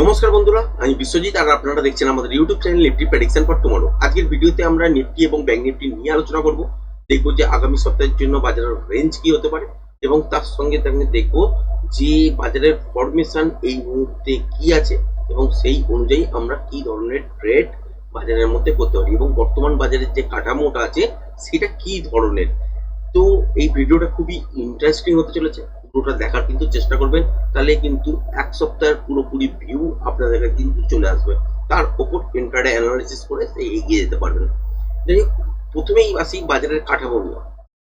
নমস্কার বন্ধুরা, আমি বিশ্বজিৎ আর আপনারা দেখছেন আমাদের YouTube channel Nifty prediction for tomorrow আজকের ভিডিওতে আমরা নিফটি এবং ব্যাংক নিফটি নিয়ে আলোচনা করব। দেখব যে আগামী সপ্তাহের জন্য বাজারের রেঞ্জ কি হতে পারে এবং তার সঙ্গে সঙ্গে দেখব যে বাজারের ফরমেশন এই মুহূর্তে কি আছে এবং সেই অনুযায়ী আমরা কি ধরনের ট্রেড বাজারের মধ্যে করতে পারি এবং বর্তমান বাজারের যে কাঠামোটা আছে, সেটা কি ধরনের? তো এই ভিডিওটা খুবই ইন্টারেস্টিং হতে চলেছে। পুরোটা দেখার কিন্তু চেষ্টা করবেন, তাহলে কিন্তু এক সপ্তাহের পুরোপুরি ভিউ আপনাদের কিন্তু চলে আসবে। তার ওপর ইন্টারডে অ্যানালিসিস করে এগিয়ে যেতে পারবেন। যাই প্রথমেই আসি বাজারের কাঠামো নিয়ে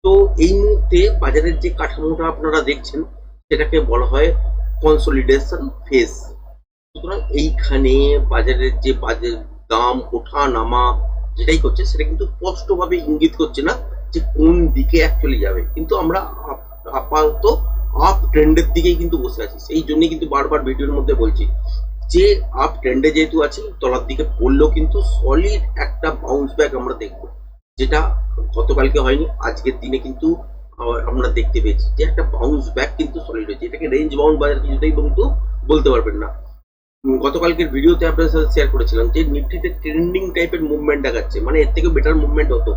তো এই মুহূর্তে বাজারের যে কাঠামোটা আপনারা দেখছেন, সেটাকে বলা হয় কনসলিডেশন ফেজ সুতরাং এইখানে বাজারের যে বাজার দাম, ওঠা, নামা, যেটাই করছে, সেটা কিন্তু স্পষ্টভাবে ইঙ্গিত করছে না যে কোন দিকে অ্যাকচুয়ালি যাবে। কিন্তু আমরা আপ- আপাতত আপ ট্রেন্ডের দিকেই কিন্তু বসে আছি। সেই জন্যই কিন্তু বারবার ভিডিওর মধ্যে বলছি যে, আপ ট্রেন্ডে যেহেতু আছে, তলার দিকে পড়লেও কিন্তু সলিড একটা বাউন্স ব্যাক আমরা দেখব। যেটা গতকালকে হয়নি, আজকের দিনে কিন্তু আমরা দেখতে পেয়েছি যে একটা বাউন্স ব্যাক কিন্তু সলিড হয়েছে। এটাকে রেঞ্জ বাউন্ড বাজার কিছুতেই কিন্তু বলতে পারবেন না। গতকালকের ভিডিওতে আপনাদের সাথে শেয়ার করেছিলাম যে, নিফটিতে ট্রেন্ডিং টাইপের মুভমেন্ট দেখাচ্ছে। মানে এর থেকে বেটার মুভমেন্ট হতো।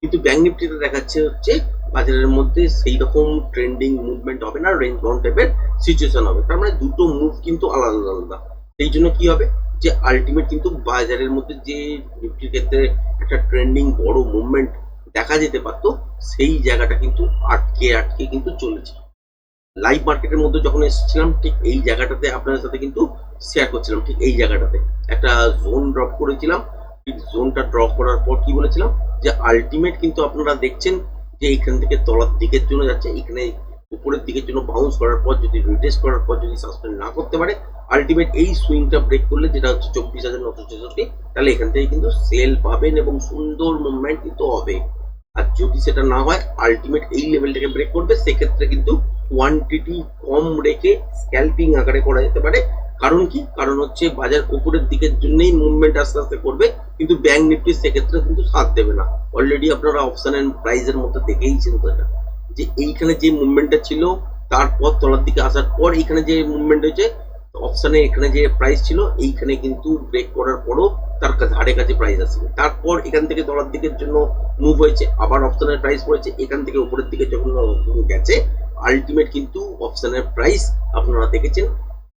কিন্তু ব্যাংক নিফটিতে দেখাচ্ছে হচ্ছে বাজারের মধ্যে সেই রকম ট্রেন্ডিং মুভমেন্ট হবে না রেঞ্জ বাউন্ড টাইপের সিচুয়েশন হবে। তার মানে দুটো মুভ কিন্তু আলাদা আলাদা। সেই জন্য কি হবে? যে আলটিমেট কিন্তু বাজারের মধ্যে যে নিফটির ক্ষেত্রে একটা ট্রেন্ডিং বড় মুভমেন্ট দেখা যেতে পারতো, সেই জায়গাটা কিন্তু আটকে আটকে কিন্তু চলেছে লাইভ মার্কেটের মধ্যে যখন এসেছিলাম, ঠিক এই জায়গাটাতে আপনাদের সাথে কিন্তু শেয়ার করছিলাম, ঠিক এই জায়গাটাতে। একটা জোন ড্রপ করেছিলাম, ঠিক জোনটা ড্রপ করার পর কি বলেছিলাম? যে আলটিমেট কিন্তু আপনারা দেখছেন যে এখান থেকে তলার দিকের জন্য যাচ্ছে, এখানে উপরের দিকের জন্য বাউন্স করার পর, যদি রিটেস্ট করার পর যদি সাসপেন্ড না করতে পারে আলটিমেট এই সুইংটা ব্রেক করলে যেটা হচ্ছে চব্বিশ হাজার নশো ছেষট্টি, তাহলে এখান থেকে কিন্তু সেল পাবেন এবং সুন্দর মুভমেন্ট কিন্তু হবে। আর যদি সেটা না হয় আলটিমেট এই লেভেলটাকে ব্রেক করবে, সেক্ষেত্রে কিন্তু কোয়ান্টিটি কম রেখে স্ক্যাল্পিং আকারে করা যেতে পারে। কারণ কি? কারণ হচ্ছে বাজার উপরের দিকের জন্যই মুভমেন্ট আস্তে আস্তে করবে, কিন্তু ব্যাংক নিফটি সেক্ষেত্রে কিন্তু সাথ দেবে না। অলরেডি আপনারা অপশন এন্ড প্রাইজের মধ্যে দেখেইছেন তো যে এইখানে যে মুভমেন্টটা ছিল, তারপর তলার দিকে আসার পর এখানে যে মুভমেন্ট হয়েছে অপশনে এখানে যে প্রাইস ছিল, এইখানে কিন্তু ব্রেক করার পরও তার ধারে কাছে প্রাইস আসবে। তারপর এখান থেকে তলার দিকের জন্য মুভ হয়েছে, আবার অপশনের প্রাইস পড়েছে, এখান থেকে উপরের দিকে যখন গেছে আলটিমেট কিন্তু অপশনের প্রাইস আপনারা দেখেছেন।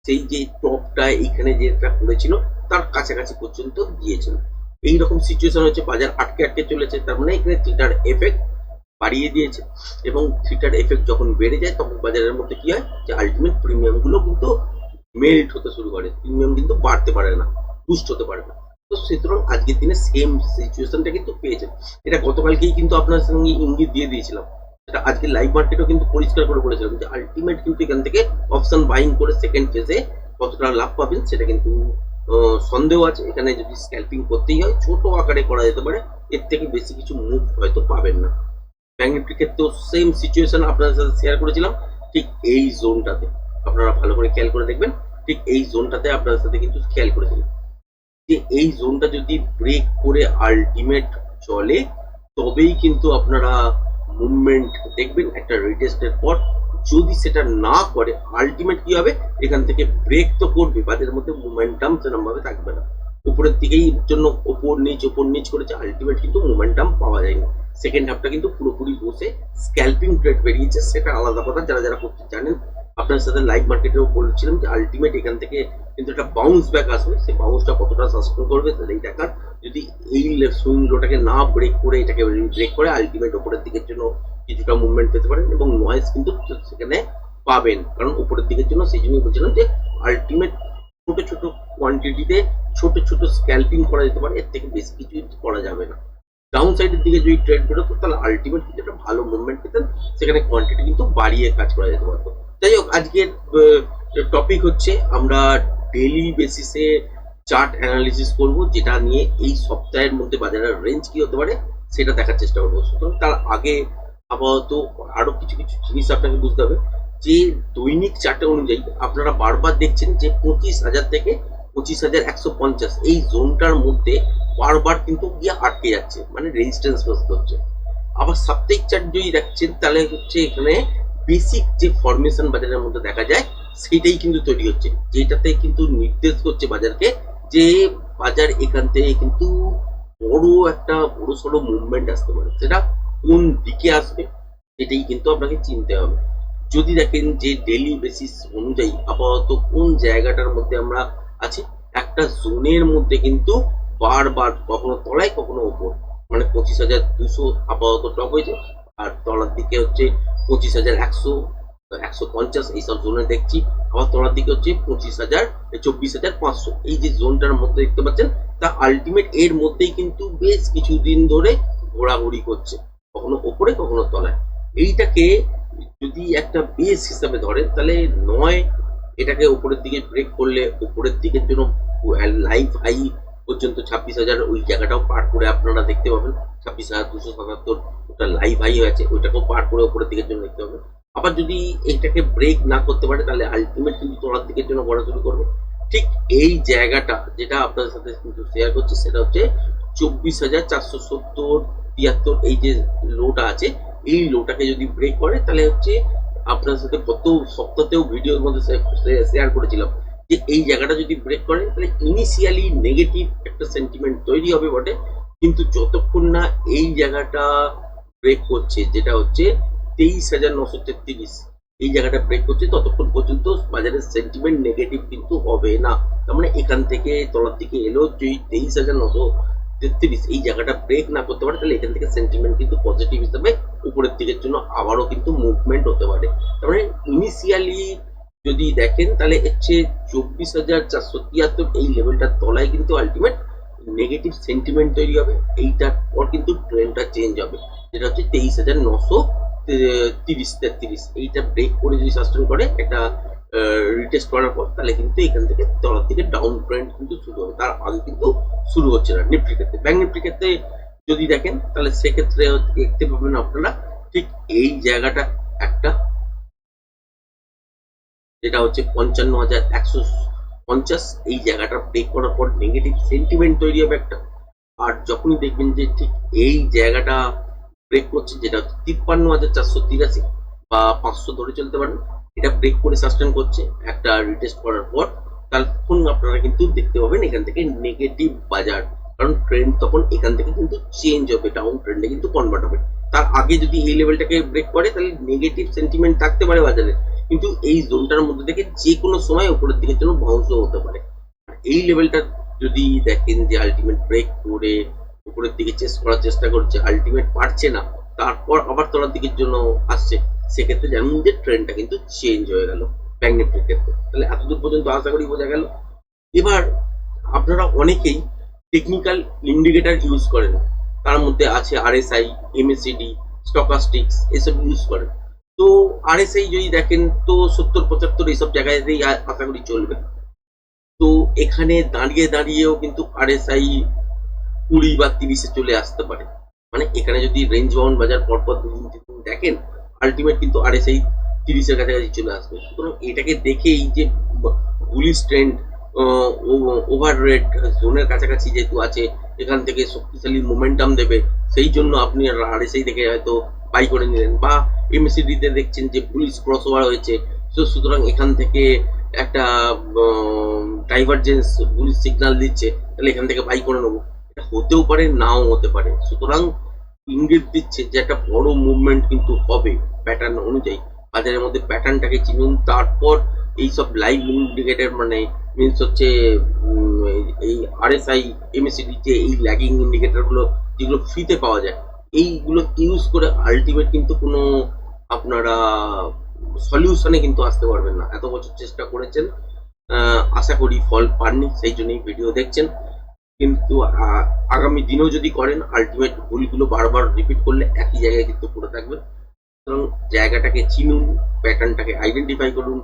সেই যে টপটা এইখানে যেটা করেছিল তার কাছাকাছি পর্যন্ত দিয়েছিল। এইরকম সিচুয়েশন হচ্ছে বাজার আটকে আটকে চলেছে, তার মানে এখানে থিটার এফেক্ট বাড়িয়ে দিয়েছে। এবং থিটার এফেক্ট যখন বেড়ে যায়, তখন বাজারের মধ্যে কি হয়? যে আলটিমেট প্রিমিয়ামগুলো কিন্তু মেল্ট হতে শুরু করে। প্রিমিয়াম কিন্তু বাড়তে পারে না বুস্ট হতে পারে না। তো সুতরাং আজকের দিনে সেম সিচুয়েশনটা কিন্তু পেয়েছে। এটা গতকালকেই কিন্তু আপনার সঙ্গে ইঙ্গিত দিয়ে দিয়েছিলাম। আজকে লাইভ মার্কেটও কিন্তু পরিষ্কার করে বলেছিলাম যে আলটিমেট কিন্তু এখান থেকে অপশন বাইং করে সেকেন্ড ফেজে কতটা লাভ পাবেন সেটা কিন্তু সন্দেহ আছে। এখানে যদি স্ক্যাল্পিং করতেই হয়, ছোট আকারে করা যেতে পারে। এর থেকে বেশি কিছু মুভ হয়তো পাবেন না। ব্যাংক নিফটির ক্ষেত্রেও সেম সিচুয়েশন আপনাদের সাথে শেয়ার করেছিলাম। ঠিক এই জোনটাতে আপনারা ভালো করে খেয়াল করে দেখবেন। ঠিক এই জোনটাতে আপনাদের সাথে কিন্তু খেয়াল করেছিলাম। যে এই জোনটা যদি ব্রেক করে আলটিমেট চলে, তবেই কিন্তু আপনারা মুভমেন্ট দেখবেন একটা রিটেস্টের পর যদি সেটা না করে আলটিমেট কি হবে? এখান থেকে ব্রেক তো করবে বাজারের মধ্যে মোমেন্টাম সেরকম ভাবে থাকবে না। উপরের দিকেই জন্য ওপর নিচ ওপর নিচ করেছে আলটিমেট কিন্তু মোমেন্টাম পাওয়া যায়নি। সেকেন্ড হাফটা কিন্তু পুরোপুরি বসে স্ক্যাল্পিং ট্রেড বেরিয়েছে, সেটা আলাদা কথা। যারা যারা করতে জানেন আপনার সাথে লাইভ মার্কেটেও বলছিলাম যে আলটিমেট এখান থেকে কিন্তু একটা বাউন্স ব্যাক আসবে। সেই বাউন্সটা কতটা সাসপেন্ড করবে সেটাই দেখার যদি এই সুইং লোটাকে না ব্রেক করে এটাকে ব্রেক করে আলটিমেট ওপরের দিকের জন্য কিছুটা মুভমেন্ট পেতে পারেন এবং নয়েজ কিন্তু সেখানে পাবেন। কারণ উপরের দিকের জন্য সেই জন্যই বলছিলাম যে আলটিমেট ছোট ছোট কোয়ান্টিটিতে ছোট ছোট স্ক্যাল্পিং করা যেতে পারে, এর থেকে বেশি কিছু করা যাবে না। ডাউন সাইডের দিকে যদি ট্রেড বেরোতো, তাহলে আলটিমেট কিন্তু একটা ভালো মুভমেন্ট পেতেন। সেখানে কোয়ান্টিটি কিন্তু বাড়িয়ে কাজ করা যেতে পারতো। যাই হোক, আজকের টপিক হচ্ছে আমরা ডেলি বেসিসে চার্ট অ্যানালিসিস করব, যেটা নিয়ে এই সপ্তাহের মধ্যে বাজারের রেঞ্জ কি হতে পারে, সেটা দেখার চেষ্টা করব। সুতরাং তার আগে আপাতত আরও কিছু কিছু জিনিস আপনাকে বুঝতে হবে। যে দৈনিক চার্টে অনুযায়ী আপনারা বারবার দেখছেন যে পঁচিশ হাজার থেকে পঁচিশ হাজার একশো পঞ্চাশ। এই জোনটার মধ্যে বারবার কিন্তু গিয়ে আটকে যাচ্ছে মানে রেজিস্ট্যান্স বসতে হচ্ছে। আবার সাপ্তাহিক চার্ট যদি দেখছেন, তাহলে হচ্ছে এখানে বেসিক যে ফরমেশন বাজারের মধ্যে দেখা যায় সেটাই কিন্তু তৈরি হচ্ছে। যেটাতে কিন্তু নির্দেশ করছে বাজারকে যে বাজার এখান থেকে কিন্তু বড় একটা, বড় সড়ো মুভমেন্ট আসতে পারে। সেটা কোন দিকে আসবে, এটাই কিন্তু আপনাকে চিনতে হবে। যদি দেখেন যে ডেলি বেসিস অনুযায়ী আপাতত কোন জায়গাটার মধ্যে আমরা আছি। একটা জোনের মধ্যে কিন্তু বারবার কখনো তলায়, কখনো ওপর মানে পঁচিশ হাজার দুশো আপাতত টপ হয়েছে। আর তলার দিকে হচ্ছে পঁচিশ হাজার একশো একশো পঞ্চাশ এইসব জোনে দেখছি। আবার তলার দিকে হচ্ছে পঁচিশ হাজার, চব্বিশ হাজার পাঁচশো। এই যে জোনটার মধ্যে দেখতে পাচ্ছেন, তা আলটিমেট এর মধ্যেই কিন্তু বেশ কিছুদিন ধরে ঘোরাঘুরি করছে। কখনো ওপরে কখনো তলায়। এইটাকে যদি একটা বেস হিসাবে ধরেন, তাহলে নয় এটাকে উপরের দিকে ব্রেক করলে উপরের দিকের জন্য লাইভ হাই পর্যন্ত ছাব্বিশ হাজার, ওই জায়গাটাও পার করে আপনারা দেখতে পাবেন। ছাব্বিশ হাজার দুশো সাতাত্তর, ওটা লাইভ হাই আছে, ওইটাকেও পার করে উপরের দিকের জন্য দেখতে পাবেন। আবার যদি এইটাকে ব্রেক না করতে পারে, তাহলে আলটিমেট কিন্তু তলার দিকের জন্য গড়া শুরু করবে। ঠিক এই জায়গাটা যেটা আপনাদের সাথে কিন্তু শেয়ার করছি, সেটা হচ্ছে চব্বিশ হাজার চারশো সত্তর, তিয়াত্তর, এই যে লোটা আছে, এই লোটাকে যদি ব্রেক করে, তাহলে হচ্ছে আপনার সাথে গত সপ্তাহতেও ভিডিওর মধ্যে শেয়ার করেছিলাম যে এই জায়গাটা যদি ব্রেক করে, তাহলে ইনিশিয়ালি নেগেটিভ একটা সেন্টিমেন্ট তৈরি হবে বটে। কিন্তু যতক্ষণ না এই জায়গাটা ব্রেক করছে যেটা হচ্ছে তেইশ হাজার নশো তেত্রিশ, এই জায়গাটা ব্রেক করছে ততক্ষণ পর্যন্ত বাজারের সেন্টিমেন্ট নেগেটিভ কিন্তু হবে না। তার মানে এখান থেকে তলার দিকে এলো যদি তেইশ হাজার নশো তেত্রিশ, এই জায়গাটা ব্রেক না করতে পারে, তাহলে এখান থেকে সেন্টিমেন্ট কিন্তু পজিটিভ হিসাবে উপরের দিকের জন্য আবারও কিন্তু মুভমেন্ট হতে পারে। তার মানে ইনিশিয়ালি যদি দেখেন, তাহলে হচ্ছে চব্বিশ হাজার চারশো তিয়াত্তর এই লেভেলটার তলায় কিন্তু আলটিমেট নেগেটিভ সেন্টিমেন্ট তৈরি হবে। এইটার পর কিন্তু ট্রেন্ডটা চেঞ্জ হবে। যেটা হচ্ছে তেইশ হাজার নশো তিরিশ, তেত্রিশ, এইটা ব্রেক করে যদি সাস্টেন করে, একটা রিটেস্ট করার পর তাহলে কিন্তু এখান থেকে তলার দিকে ডাউন ট্রেন্ড কিন্তু শুরু হবে। তার আগে কিন্তু শুরু হচ্ছে না নিফটির ক্ষেত্রে। ব্যাংক নিফটির ক্ষেত্রে যদি দেখেন, তাহলে সেক্ষেত্রে দেখতে পাবেন আপনারা ঠিক এই জায়গাটা একটা, যেটা হচ্ছে পঞ্চান্ন হাজার একশো পঞ্চাশ। এই জায়গাটা ব্রেক করার পর নেগেটিভ সেন্টিমেন্ট তৈরি হবে একটা। আর যখনই দেখবেন যে ঠিক এই জায়গাটা ব্রেক করছে, যেটা হচ্ছে তিপ্পান্ন হাজার চারশো তিরাশি বা পাঁচশো ধরে চলতে পারেন এটা ব্রেক করে সাস্টেন করছে, একটা রিটেস্ট করার পর তখন আপনারা কিন্তু দেখতে পাবেন এখান থেকে নেগেটিভ বাজার। কারণ ট্রেন্ড তখন এখান থেকে কিন্তু চেঞ্জ হবে ডাউন ট্রেন্ডে কিন্তু কনভার্ট হবে। তার আগে যদি এই লেভেলটাকে ব্রেক করে, তাহলে নেগেটিভ সেন্টিমেন্ট থাকতে পারে বাজারে। কিন্তু এই জোনটার মধ্যে থেকে যে কোনো সময় উপরের দিকের জন্য বাউন্সও হতে পারে। এই লেভেলটা যদি দেখেন যে আলটিমেট ব্রেক করে উপরের দিকে চেস করার চেষ্টা করছে আলটিমেট পারছে না, তারপর আবার তলার দিকের জন্য আসছে সেক্ষেত্রে জানুন যে ট্রেন্ডটা কিন্তু চেঞ্জ হয়ে গেল ব্যাংক ক্ষেত্রে। তাহলে এতদূর পর্যন্ত আশা করি বোঝা গেল। এবার আপনারা অনেকেই টেকনিক্যাল ইন্ডিকেটার ইউজ করেন। তার মধ্যে আছে আরএসআই এমএসিডি স্টকাস্টিক্স এসব ইউজ করেন। তো আরএসআই যদি দেখেন তো সত্তর, পঁচাত্তর এইসব জায়গাতেই আশা করি চলবে। তো এখানে দাঁড়িয়ে দাঁড়িয়েও কিন্তু আরএসআই কুড়ি বা তিরিশে চলে আসতে পারে। মানে এখানে যদি রেঞ্জ বাউন্ড বাজার পরপর দুদিন তিন দেখেন আলটিমেট কিন্তু আর এস আরএসআই তিরিশের কাছাকাছি চলে আসবে। সুতরাং এটাকে দেখেই যে বুলিশ ট্রেন্ড ওভার রেট জোনের কাছাকাছি যেহেতু আছে, এখান থেকে শক্তিশালী মোমেন্টাম দেবে, সেই জন্য আপনি আরএসআই থেকে হয়তো বাই করে নিলেন। বা এমএসিডি তে দেখছেন যে পুলিশ ক্রস ওভার হয়েছে, তো সুতরাং এখান থেকে একটা ডাইভারজেন্স পুলিশ সিগন্যাল দিচ্ছে, তাহলে এখান থেকে বাই করে নেব। হতেও পারে, নাও হতে পারে। সুতরাং ইঙ্গিত দিচ্ছে যে একটা বড় মুভমেন্ট কিন্তু হবে প্যাটার্ন অনুযায়ী। বাজারের মধ্যে প্যাটার্নটাকে চিনুন, তারপর এইসব লাইভ ইন্ডিকেটার মানে মিনস হচ্ছে এই আরএসআই এমএসিডি যে এই ল্যাগিং ইন্ডিকেটরগুলো, যেগুলো ফ্রিতে পাওয়া যায়, এইগুলো ইউজ করে আলটিমেট কিন্তু কোনো আপনারা সলিউশনে কিন্তু আসতে পারবেন না। এত বছর চেষ্টা করেছেন আশা করি ফল পাননি, সেই জন্যই ভিডিও দেখছেন। কিন্তু আগামী দিনেও যদি করেন আলটিমেট ভুলগুলো বারবার রিপিট করলে একই জায়গায় কিন্তু পড়ে থাকবেন। সুতরাং জায়গাটাকে চিনুন প্যাটার্নটাকে আইডেন্টিফাই করুন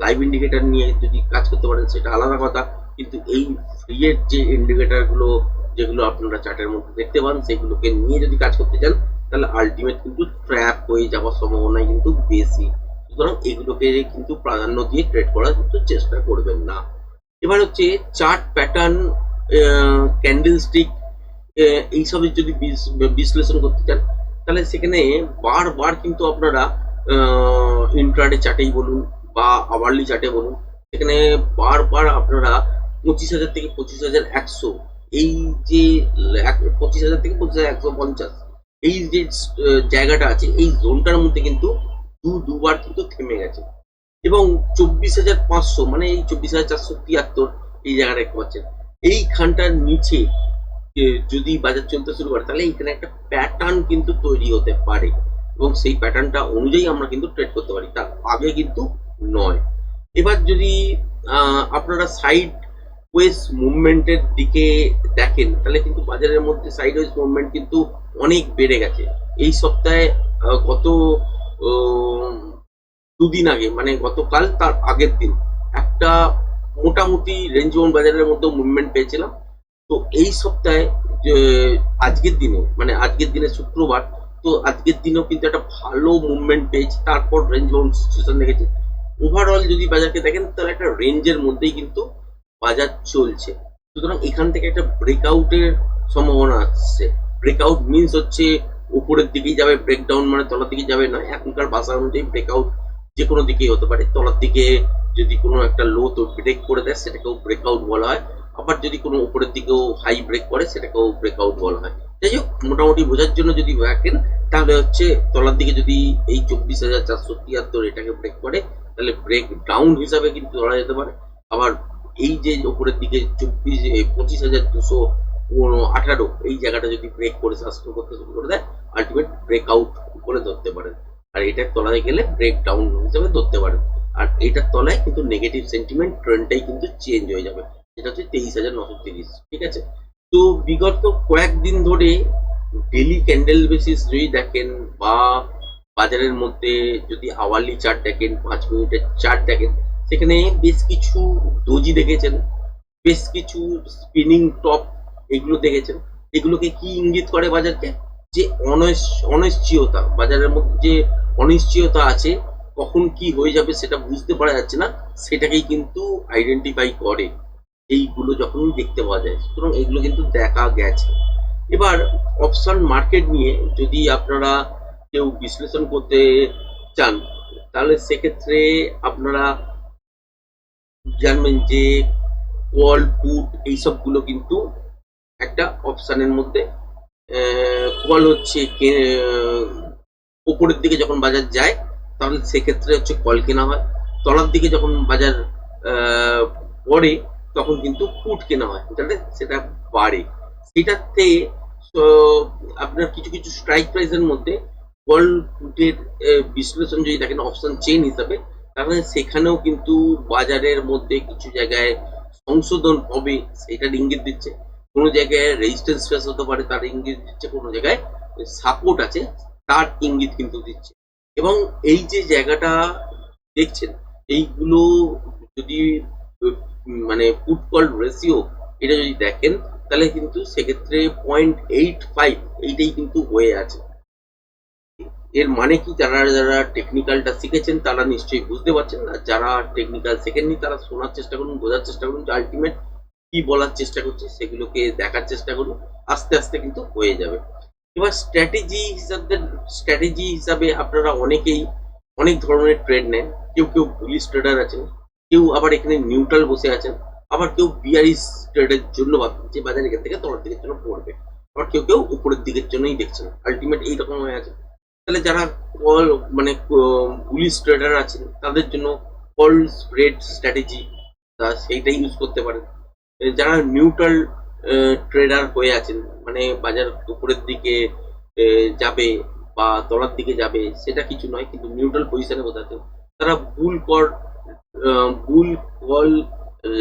লাইভ ইন্ডিকেটর নিয়ে যদি কাজ করতে পারেন, সেটা আলাদা কথা। কিন্তু এই ফ্রিয়ের যে ইন্ডিকেটরগুলো, যেগুলো আপনারা চার্টের মধ্যে দেখতে পান, সেগুলোকে নিয়ে যদি কাজ করতে চান, তাহলে আলটিমেট কিন্তু ট্র্যাপ হয়ে যাওয়ার সম্ভাবনা কিন্তু বেশি। সুতরাং এগুলোকে কিন্তু প্রাধান্য দিয়ে ট্রেড করার কিন্তু চেষ্টা করবেন না। এবার হচ্ছে চার্ট প্যাটার্ন ক্যান্ডেল স্টিক এইসবের যদি বিশ্লেষণ করতে চান, তাহলে সেখানে বারবার কিন্তু আপনারা ইন্ট্রাডে চার্টেই বলুন বা আওয়ারলি চার্টে বলুন, সেখানে বারবার আপনারা পঁচিশ হাজার থেকে পঁচিশ হাজার একশো, এই যে পঁচিশ হাজার থেকে পঁচিশ হাজার একশো পঞ্চাশ, এই যে জায়গাটা আছে, এই জোনটার মধ্যে কিন্তু দু, দুবার কিন্তু থেমে গেছে। এবং চব্বিশ হাজার পাঁচশো মানে এই চব্বিশ হাজার চারশো তিয়াত্তর এই জায়গাটা দেখতে পাচ্ছেন। এইখানটার নিচে যদি বাজার চলতে শুরু করে, তাহলে এখানে একটা প্যাটার্ন কিন্তু তৈরি হতে পারে। এবং সেই প্যাটার্নটা অনুযায়ী আমরা কিন্তু ট্রেড করতে পারি। তার আগে কিন্তু নয়। এবার যদি আপনারা সাইড ওয়েস মুভমেন্টের দিকে দেখেন, তাহলে কিন্তু বাজারের মধ্যে সাইড ওয়েস মুভমেন্ট কিন্তু অনেক বেড়ে গেছে। এই সপ্তাহে গত দুদিন আগে মানে গতকাল তার আগের দিন, একটা মোটামুটি রেঞ্জ ওয়ান বাজারের মধ্যে মুভমেন্ট পেয়েছিলাম। তো এই সপ্তাহে আজকের দিনে মানে আজকের দিনে শুক্রবার, তো আজকের দিনেও কিন্তু একটা ভালো মুভমেন্ট পেয়েছি, তারপর রেঞ্জ বাউন্ড সিচুয়েশন দেখেছি। ওভারঅল যদি বাজারকে দেখেন, তাহলে একটা রেঞ্জের মধ্যেই কিন্তু বাজার চলছে। সুতরাং এখান থেকে একটা ব্রেকআউটের সম্ভাবনা আসছে ব্রেকআউট মিনস হচ্ছে, উপরের দিকেই যাবে ব্রেকডাউন মানে তলার দিকে যাবে না এখনকার ভাষা অনুযায়ী ব্রেকআউট যে কোনো দিকেই হতে পারে। তলার দিকে যদি কোনো একটা লো তো ব্রেক করে দেয়, সেটাকেও ব্রেকআউট বলা হয়। আবার যদি কোনো উপরের দিকেও হাই ব্রেক করে, সেটাকেও ব্রেকআউট বলা হয়। যাই হোক, মোটামুটি বোঝার জন্য যদি দেখেন তাহলে হচ্ছে তলার দিকে যদি এই চব্বিশ হাজার চারশো তিয়াত্তর এটাকে ব্রেক করে, তাহলে ব্রেক ডাউন হিসাবে কিন্তু ধরা যেতে পারে। আবার এই যে উপরের দিকে চব্বিশ পঁচিশ হাজার দুশো আঠারো এই জায়গাটা যদি ব্রেক করে সাস্টেন করতে শুরু করে দেয় আলটিমেট ব্রেকআউট করে ধরতে পারেন আর এটার তলায় গেলে ব্রেক ডাউন হিসাবে ধরতে পারেন আর এটার তলায় কিন্তু নেগেটিভ সেন্টিমেন্ট ট্রেন্ডটাই কিন্তু চেঞ্জ হয়ে যাবে। যেটা হচ্ছে তেইশ হাজার নশো তিরিশ, ঠিক আছে? তো বিগত কয়েকদিন ধরে ডেলি ক্যান্ডেল বেসিস যদি দেখেন বা বাজারের মধ্যে যদি আওয়ারলি চার্ট দেখেন, পাঁচ মিনিটের চার্ট দেখেন, সেখানে বেশ কিছু ডোজি দেখেছেন, বেশ কিছু স্পিনিং টপ এগুলো দেখেছেন। এগুলোকে কি ইঙ্গিত করে বাজারকে? যে অনিশ- অনিশ্চয়তা, বাজারের মধ্যে যে অনিশ্চয়তা আছে, কখন কি হয়ে যাবে সেটা বুঝতে পারা যাচ্ছে না, সেটাকেই কিন্তু আইডেন্টিফাই করে। এইগুলো যখন দেখতে পাওয়া যায়, সুতরাং এগুলো কিন্তু দেখা গেছে। এবার অপশন মার্কেট নিয়ে যদি আপনারা কেউ বিশ্লেষণ করতে চান, তাহলে সেক্ষেত্রে আপনারা জানবেন যে কল পুট এইসবগুলো কিন্তু একটা অপশানের মধ্যে কল হচ্ছে উপরের দিকে যখন বাজার যায়, তখন সেক্ষেত্রে হচ্ছে কল কেনা হয়। তলার দিকে যখন বাজার পড়ে, তখন কিন্তু পুট কেনা হয়। তাহলে সেটা বাড়ে। সেটাতে আপনার কিছু কিছু স্ট্রাইক প্রাইসের মধ্যে কল পুটের বিশ্লেষণ যদি দেখেন অপশন চেন হিসাবে, তাহলে সেখানেও কিন্তু বাজারের মধ্যে কিছু জায়গায় সংশোধন হবে, সেটার ইঙ্গিত দিচ্ছে। কোনো জায়গায় রেজিস্ট্যান্স ফেস হতে পারে, তার ইঙ্গিত দিচ্ছে কোনো জায়গায় সাপোর্ট আছে, তার ইঙ্গিত কিন্তু দিচ্ছে। এবং এই যে জায়গাটা দেখছেন, এইগুলো যদি মানে পুট কল রেশিও এটা যদি দেখেন, তাহলে কিন্তু সেক্ষেত্রে পয়েন্ট এইট ফাইভ এইটাই কিন্তু হয়ে আছে। এর মানে কি? যারা যারা টেকনিক্যালটা শিখেছেন, তারা নিশ্চয়ই বুঝতে পারছেন, আর যারা টেকনিক্যাল শেখেননি, তারা শোনার চেষ্টা করুন, বোঝার চেষ্টা করুন যে আলটিমেট কি বলার চেষ্টা করছে সেগুলোকে দেখার চেষ্টা করুন, আস্তে আস্তে কিন্তু হয়ে যাবে। এবার স্ট্র্যাটেজি হিসাবে স্ট্র্যাটেজি হিসাবে আপনারা অনেকেই অনেক ধরনের ট্রেড নেন। কেউ কেউ বুলিশ ট্রেডার আছেন, কেউ আবার এখানে নিউট্রাল বসে আছেন, আবার কেউ বিআরিস ট্রেডের জন্য ভাবছেন যে বাজার এখান থেকে তলার দিকের জন্য পড়বে, আবার কেউ কেউ উপরের দিকের জন্যই দেখছেন আলটিমেট এইরকম হয়ে আছে। তাহলে যারা কল মানে বুলিশ ট্রেডার আছেন, তাদের জন্য কল স্প্রেড স্ট্র্যাটেজি তা সেইটাই ইউজ করতে পারেন। যারা নিউট্রাল ট্রেডার হয়ে আছেন মানে বাজার উপরের দিকে যাবে বা তলার দিকে যাবে, সেটা কিছু নয়, কিন্তু নিউট্রাল পজিশনে বোঝাতে তারা বুল কর বুল কল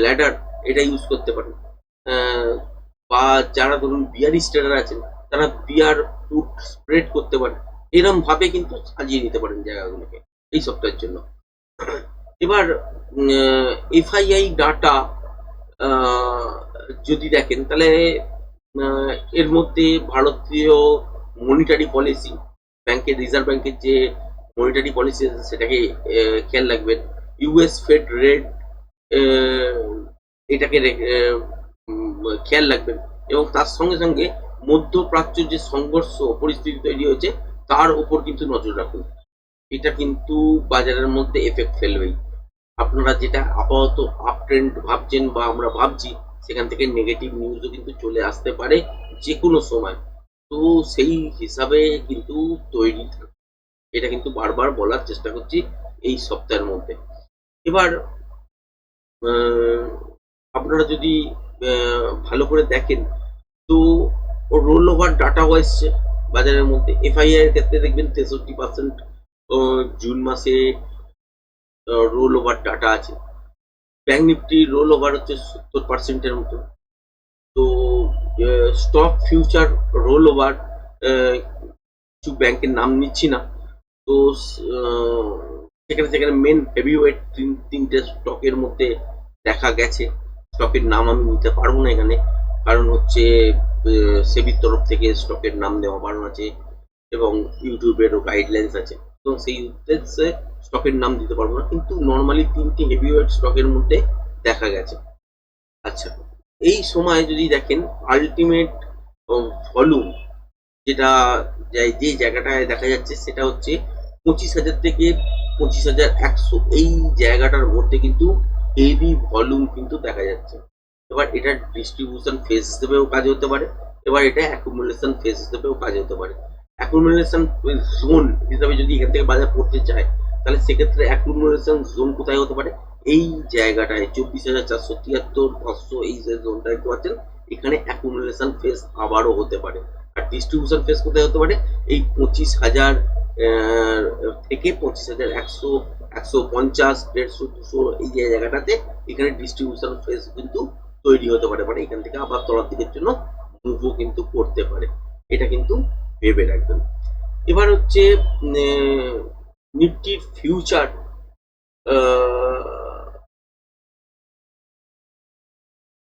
ল্যাডার এটা ইউজ করতে পারেন। বা যারা ধরুন বিয়ারিস ট্রেডার আছেন, তারা বিয়ার ফুট স্প্রেড করতে পারেন। এরম ভাবে কিন্তু সাজিয়ে নিতে পারেন জায়গাগুলোকে, এই সপ্তাহের জন্য। এবার এফআইআই ডাটা যদি দেখেন, তাহলে এর মধ্যে ভারতীয় মনিটারি পলিসি ব্যাংকের, রিজার্ভ ব্যাংকের যে মনিটারি পলিসি আছে, সেটাকে খেয়াল রাখবেন। ইউএস ফেড রেট এটাকে খেয়াল রাখবেন। এবং তার সঙ্গে সঙ্গে মধ্যপ্রাচ্য যে সংঘর্ষ পরিস্থিতি তৈরি হয়েছে, তার উপর কিন্তু নজর রাখুন। এটা কিন্তু বাজারের মধ্যে এফেক্ট ফেলবেই। আপনারা যেটা আপাতত আপ ট্রেন্ড ভাবছেন বা আমরা ভাবছি, সেখান থেকে নেগেটিভ নিউজও কিন্তু চলে আসতে পারে যে কোনো সময়। তো সেই হিসাবে কিন্তু তৈরি থাকুন এটা কিন্তু বারবার বলার চেষ্টা করছি এই সপ্তাহের মধ্যে। এবার আপনারা যদি ভালো করে দেখেন, তো রোল ওভার ডাটাও এসছে বাজারের মধ্যে। এফআইআই এর ক্ষেত্রে দেখবেন তেষট্টি পার্সেন্ট জুন মাসে রোল ওভার ডাটা আছে। ব্যাংক নিফটি রোল ওভার হচ্ছে সত্তর পার্সেন্টের মতো। তো স্টক ফিউচার রোল ওভার কিছু ব্যাংকের নাম নিচ্ছি না। তো সেখানে সেখানে মেন হেভি ওয়েট তিন, তিনটে স্টকের মধ্যে দেখা গেছে। স্টকের নাম আমি নিতে পারব না এখানে। কারণ হচ্ছে সেবির তরফ থেকে স্টকের নাম দেওয়া বারণ আছে এবং ইউটিউবেরও গাইডলাইন্স আছে। তো সেই উদ্দেশ্যে স্টকের নাম দিতে পারব না, কিন্তু নর্মালি তিনটি হেভি ওয়েট স্টকের মধ্যে দেখা গেছে। আচ্ছা এই সময় যদি দেখেন আলটিমেট ভলিউম যেটা যে জায়গাটায় দেখা যাচ্ছে, সেটা হচ্ছে পঁচিশ হাজার থেকে পঁচিশ হাজার একশো। এই জায়গাটার মধ্যে কিন্তু হেভি ভলিউম কিন্তু দেখা যাচ্ছে। এবার এটা ডিস্ট্রিবিউশন ফেস হিসেবেও কাজ হতে পারে, এবার এটা অ্যাকুমুলেশন ফেস হিসেবেও কাজ হতে পারে। অ্যাকুমুলেশন জোন হিসাবে যদি এখান থেকে বাজার পড়তে চায় তাহলে সেক্ষেত্রে অ্যাকুমুলেশন জোন কোথায় হতে পারে? এই জায়গাটায়, চব্বিশ হাজার চারশো তিয়াত্তর পাঁচশো এই যে জোনটা দেখতে পাচ্ছেন, এখানে অ্যাকুমুলেশন ফেস আবারও হতে পারে। আর ডিস্ট্রিবিউশন ফেস কোথায় হতে পারে? এই পঁচিশ হাজার থেকে পঁচিশ হাজার একশো একশো পঞ্চাশ, দেড়শো, দুশো এই যে জায়গাটাতে এখানে ডিস্ট্রিবিউশন ফেস কিন্তু তৈরি হতে পারে। মানে এখান থেকে আবার তলার দিকের জন্য মুভও কিন্তু করতে পারে। এটা কিন্তু ভেবে রাখবেন। এবার হচ্ছে নিফটির ফিউচার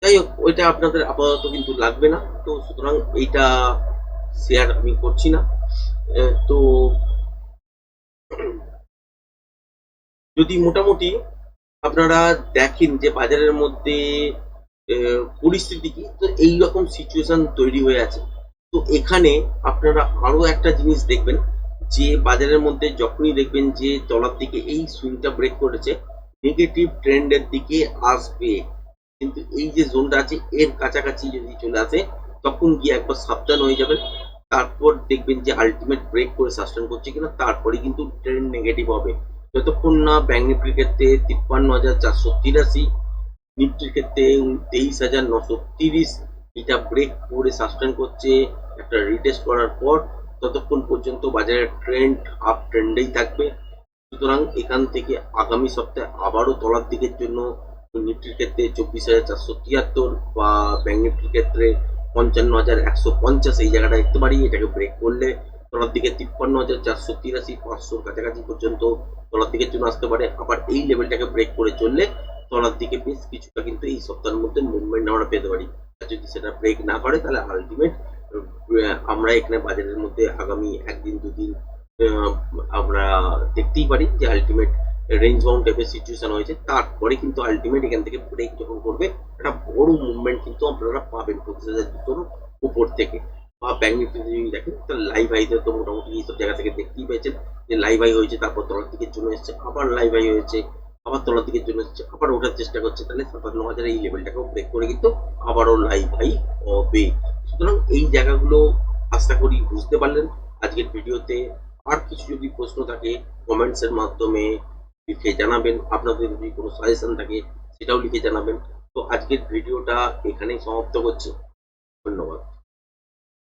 যাই হোক, ওইটা আপনাদের আপাতত কিন্তু লাগবে না। তো সুতরাং এইটা শেয়ার আমি করছি না। তো যদি মোটামুটি আপনারা দেখেন যে বাজারের মধ্যে পরিস্থিতি কি, তো এই রকম সিচুয়েশন তৈরি হয়ে আছে। তো এখানে আপনারা আরও একটা জিনিস দেখবেন যে বাজারের মধ্যে যখনই দেখবেন যে তলার দিকে এই সুইংটা ব্রেক করেছে নেগেটিভ ট্রেন্ডের দিকে আসবে। কিন্তু এই যে জোনটা আছে, এর কাছাকাছি যদি চলে আসে, তখন গিয়ে একবার সাবধান হয়ে যাবেন। তারপর দেখবেন যে আলটিমেট ব্রেক করে সাস্টেন করছে কিনা, তারপরে কিন্তু ট্রেন্ড নেগেটিভ হবে। যতক্ষণ না ব্যাংক নিফটির ক্ষেত্রে তিপ্পান্ন হাজার চারশো তিরাশি নিফটির ক্ষেত্রে তেইশ হাজার নশো তিরিশ, এটা ব্রেক করে সাস্টেন করছে। একটা রিটেস্ট করার পর ততক্ষণ পর্যন্ত বাজারের ট্রেন্ড আপ ট্রেন্ডেই থাকবে। সুতরাং এখান থেকে আগামী সপ্তাহে আবারও তলার দিকের জন্য নিফটির ক্ষেত্রে চব্বিশ হাজার চারশো তিয়াত্তর বা ব্যাংক নিফটির ক্ষেত্রে পঞ্চান্ন হাজার একশো পঞ্চাশ এই জায়গাটা দেখতে পারি। এটাকে ব্রেক করলে তলার দিকে তিপ্পান্ন হাজার চারশো তিরাশি, পাঁচশোর কাছাকাছি পর্যন্ত তলার দিকের জন্য আসতে পারে। আবার এই লেভেলটাকে ব্রেক করে চললে তলার দিকে বেশ কিছুটা কিন্তু এই সপ্তাহের মধ্যে মুভমেন্ট আমরা পেতে পারি। যদি সেটা ব্রেক না করে, তাহলে আলটিমেট আমরা এখানে বাজারের মধ্যে আগামী একদিন, দুদিন আমরা দেখতেই পারি যে আলটিমেট রেঞ্জ বাউন্ড টাইপের সিচুয়েশন হয়েছে। তারপরে কিন্তু আলটিমেট এখান থেকে ব্রেক যখন করবে, একটা বড় মুভমেন্ট কিন্তু আপনারা পাবেন পঁচিশ হাজার দুটোর উপর থেকে। বা ব্যাংক নিফটি যদি দেখেন তাহলে লাইভ হাইতে তো মোটামুটি এইসব জায়গা থেকে দেখতেই পেয়েছেন যে লাইভ হাই হয়েছে, তারপর তলার দিকে চলে এসেছে, আবার লাইভ হাই হয়েছে। আবার তলার দিকে চলে এসেছে, আবার ওঠার চেষ্টা করছে, তাহলে সাতান্ন হাজার এই লেভেলটাকেও ব্রেক করে কিন্তু আবারও লাইভ হাই হবে। সুতরাং এই জায়গাগুলো আশা করি বুঝতে পারলেন। আজকের ভিডিওতে আর কিছু যদি প্রশ্ন থাকে কমেন্টস এর মাধ্যমে লিখে জানাবেন। আপনাদের যদি কোনো সাজেশন থাকে, সেটাও লিখে জানাবেন। তো আজকের ভিডিওটা এখানেই সমাপ্ত করছি। ধন্যবাদ।